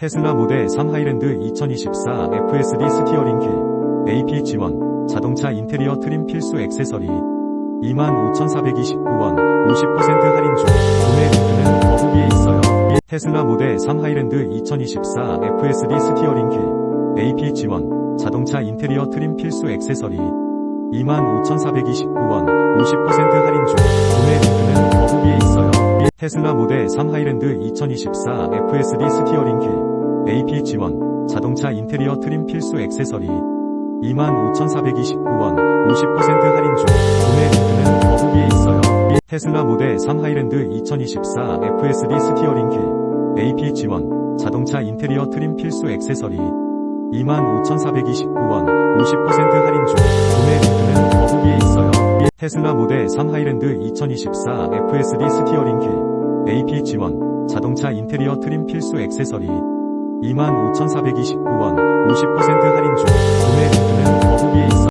테슬라 모델 3 하이랜드 2024 FSD 스티어링 휠, AP 지원, 자동차 인테리어 트림 필수 액세서리, 25,429원, 50% 할인 중, 구매 링크는 더보기에 있어요. 테슬라 모델 3 하이랜드 2024 FSD 스티어링 휠, AP 지원, 자동차 인테리어 트림 필수 액세서리, 25,429원, 50% 할인 중, 구매 링크는 더보기에 있어요. 테슬라 모델 3 하이랜드 2024 FSD 스티어링 휠, AP 지원, 자동차 인테리어 트림 필수 액세서리, 25,429원, 50% 할인 중, 구매 링크는 더보기에 있어요. 테슬라 모델 3 하이랜드 2024 FSD 스티어링 휠, AP 지원, 자동차 인테리어 트림 필수 액세서리, 25,429원, 50% 할인 중, 구매 링크는 더보기에 있어요. 테슬라 모델 3 하이랜드 2024 FSD 스티어링 휠, AP 지원, 자동차 인테리어 트림 필수 액세서리, 25,429원 50% 할인 중.